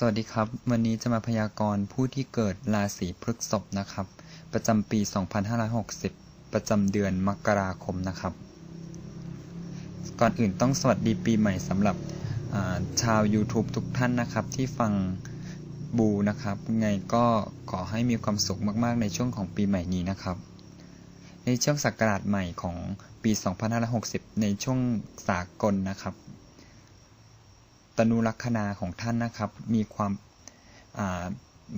สวัสดีครับ วันนี้จะมาพยากรณ์ผู้ที่เกิดราศีพฤษภนะครับ ประจำปี 2560 ประจำเดือนมกราคมนะครับ ก่อนอื่นต้องสวัสดีปีใหม่สำหรับชาว YouTube ทุกท่านนะครับ ที่ฟังบูนะครับ ไงก็ขอให้มีความสุขมากๆในช่วงของปีใหม่นี้นะครับ ในช่วงศักราชใหม่ของปี 2560 ในช่วงสากลนะครับ ตนุลัคนาของท่านนะครับ มีความ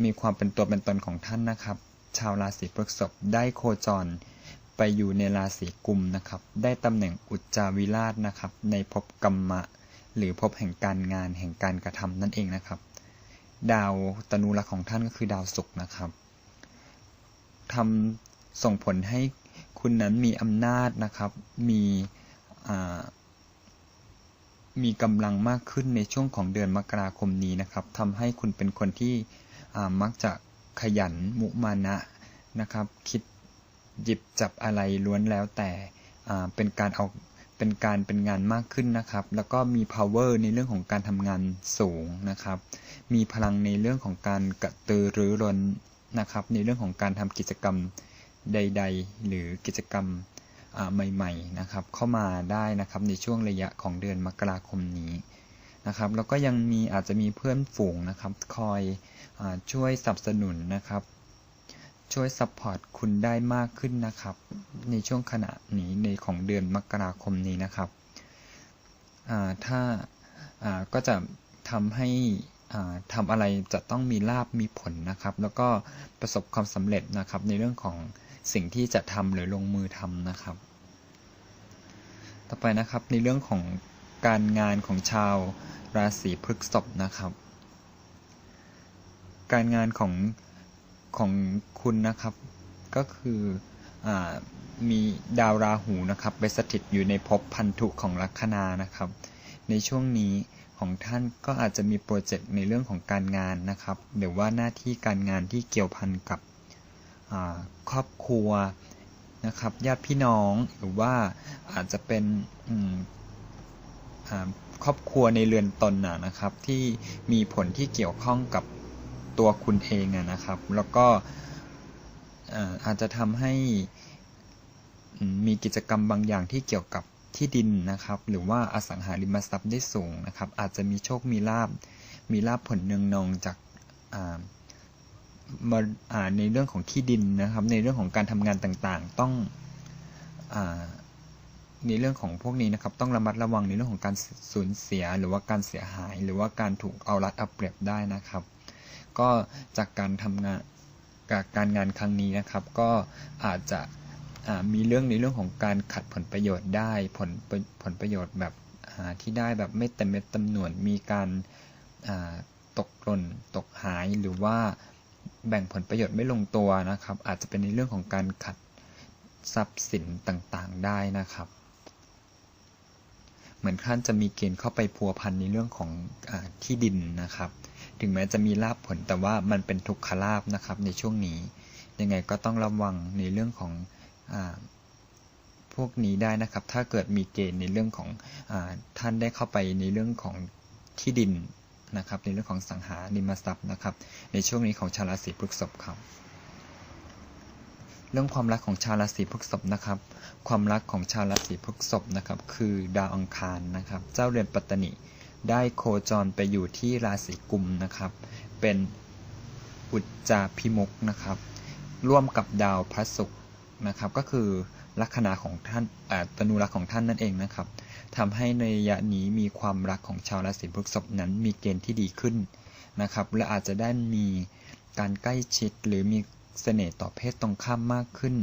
มีความเป็นตัวเป็นตนของท่านนะครับ ชาวราศีพฤษภได้โคจรไปอยู่ในราศีกุมนะครับ ได้ตำแหน่งอุจจาวิราชนะครับ ในภพกรรมะ หรือภพแห่งการงานแห่งการกระทำนั่นเองนะครับ ดาวตนุลักของท่านก็คือดาวศุกร์นะครับทำส่งผลให้คุณนั้นมีอำนาจนะครับ มี มีกำลังมากขึ้นในช่วงของเดือนมกราคมนี้นะครับทำให้คุณเป็นคนที่มักจะขยันมุมานะนะครับ คิดหยิบจับอะไรล้วนแล้วแต่เป็นการเอาเป็นการเป็นงานมากขึ้นนะครับ แล้วก็มี power ในเรื่องของการทำงานสูงนะครับ มีพลังในเรื่องของการกระตือรือร้นนะครับ ในเรื่องของการทำกิจกรรมใด ๆ หรือกิจกรรม ใหม่ๆนะครับเข้ามาได้นะครับในช่วงระยะของเดือนมกราคมนี้นะครับแล้วก็ยังมีอาจจะมีเพื่อนฝูงนะครับคอยอช่วยสนับสนุนนะครับช่วยซัพพอร์ตคุณได้มากขึ้นนะครับ ในช่วงขณะนี้ในของเดือนมกราคมนี้นะครับถ้าก็จะทำให้ทำอะไรจะต้องมีลาบมีผลนะครับ แล้วก็ประสบความสำเร็จนะครับในเรื่องของ สิ่งที่จะทำหรือลงมือทำนะครับ ต่อไปนะครับในเรื่องของการงานของชาวราศีพฤษภนะครับ การงานของของคุณนะครับ ก็คืออมีดาวราหูนะครับไปสถิตอยู่ในภพพันธุของลัคนานะครับ ในช่วงนี้ของท่านก็อาจจะมีโปรเจกต์ในเรื่องของการงานนะครับ หรือว่าหน้าที่การงานที่เกี่ยวพันกับ ครอบครัวนะครับญาติพี่น้องหรือว่าอาจจะเป็นครอบครัวในเรือนตนนะครับ ที่มีผลที่เกี่ยวข้องกับตัวคุณเองนะครับ แล้วก็อาจจะทำให้มีกิจกรรมบางอย่างที่เกี่ยวกับที่ดินนะครับ หรือว่าอสังหาริมทรัพย์ได้สูงนะครับ อาจจะมีโชคมีลาบมีลาบผลเนืองนองจาก มาในเรื่องของที่ดินนะครับ ในเรื่องของการทำงานต่างๆ ต้องอในเรื่องของพวกนี้นะครับ ต้องระมัดระวังในเรื่องของการสูญเสียหรือว่าการเสียหาย หรือว่าการถูกเอารัดเอาเปรียบได้นะครับ ก็จากการทำงานกับการงานครั้งนี้นะครับ ก็อาจจะมีเรื่องในเรื่องของการขัดผลประโยชน์ได้ผลผลประโยชน์แบบที่ได้แบบไม่เต็มเม็ดเต็มหน่วยมีการตกหล่นตกหายหรือว่า แบ่งผลประโยชน์ไม่ลงตัวนะครับ อาจจะเป็นในเรื่องของการขัดทรัพย์สินต่างๆได้นะครับ เหมือนท่านจะมีเกณฑ์เข้าไปพัวพันในเรื่องของอที่ดินนะครับ ถึงแม้จะมีลาบผลแต่ว่ามันเป็นทุกขลาบนะครับในช่วงนี้ ยังไงก็ต้องระวังในเรื่องของอพวกนี้ได้นะครับ ถ้าเกิดมีเกณฑ์ในเรื่องของอท่านได้เข้าไปในเรื่องของที่ดิน นะครับในเรื่องของสังหาริมทรัพย์นะครับ ในช่วงนี้ของชาวราศีพฤษภครับเรื่องความรักของชาวราศีพฤษภนะครับ ความรักของชาวราศีพฤษภนะครับ คือดาวอังคารนะครับ เจ้าเรือนปัตตนิได้โคจรไปอยู่ที่ราศีกุมนะครับ เป็นอุจจาพิมุกนะครับ ร่วมกับดาวพระศุกร์นะครับ ก็คือ ลัคนาของท่านตนุรักของท่านนั่นเองนะครับทำให้ในระยะนี้มีความรักของชาวราศีพฤษภนั้นมีเกณฑ์ที่ดีขึ้นนะครับ และอาจจะได้มีการใกล้ชิดหรือมีเสน่ห์ต่อเพศตรงข้ามมากขึ้น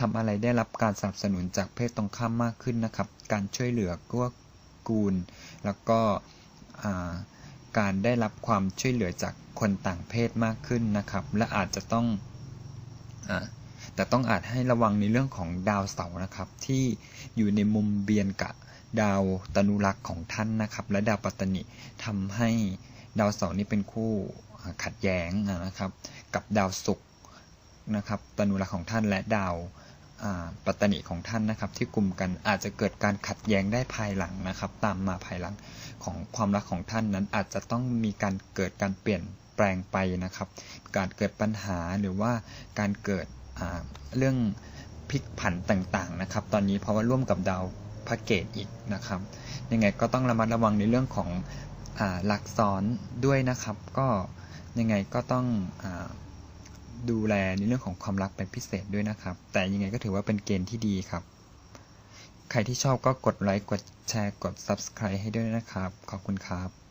ทำอะไรได้รับการสนับสนุนจากเพศตรงข้ามมากขึ้นนะครับ การช่วยเหลือกัวกูล แล้วก็การได้รับความช่วยเหลือจากคนต่างเพศมากขึ้นนะครับ และอาจจะต้องอ แต่ต้องอาจให้ระวังในเรื่องของดาวเสาร์นะครับ ที่อยู่ในมุมเบียนกับดาวตนุรักษ์ของท่านนะครับ และดาวปัตตนิทำให้ดาวเสาร์นี้เป็นคู่ขัดแย้งนะครับ กับดาวศุกร์นะครับตนุรักษ์ของท่านและดาวปัตตนิของท่านนะครับ ที่กลุ่มกันอาจจะเกิดการขัดแย้งได้ภายหลังนะครับ ตามมาภายหลังของความรักของท่านนั้นอาจจะต้องมีการเกิดการเปลี่ยนแปลงไปนะครับ การเกิดปัญหาหรือว่าการเกิด เรื่องพลิกผันต่างๆนะครับ ตอนนี้เพราะว่าร่วมกับดาวพระเกตอีกนะครับ ยังไงก็ต้องระมัดระวังในเรื่องของอหลักซ้อนด้วยนะครับ ก็ยังไงก็ต้องอดูแลในเรื่องของความรักเป็นพิเศษด้วยนะครับ แต่ยังไงก็ถือว่าเป็นเกณฑ์ที่ดีครับ ใครที่ชอบก็กดไลค์กดแชร์กด Subscribe ให้ด้วยนะครับ ขอบคุณครับ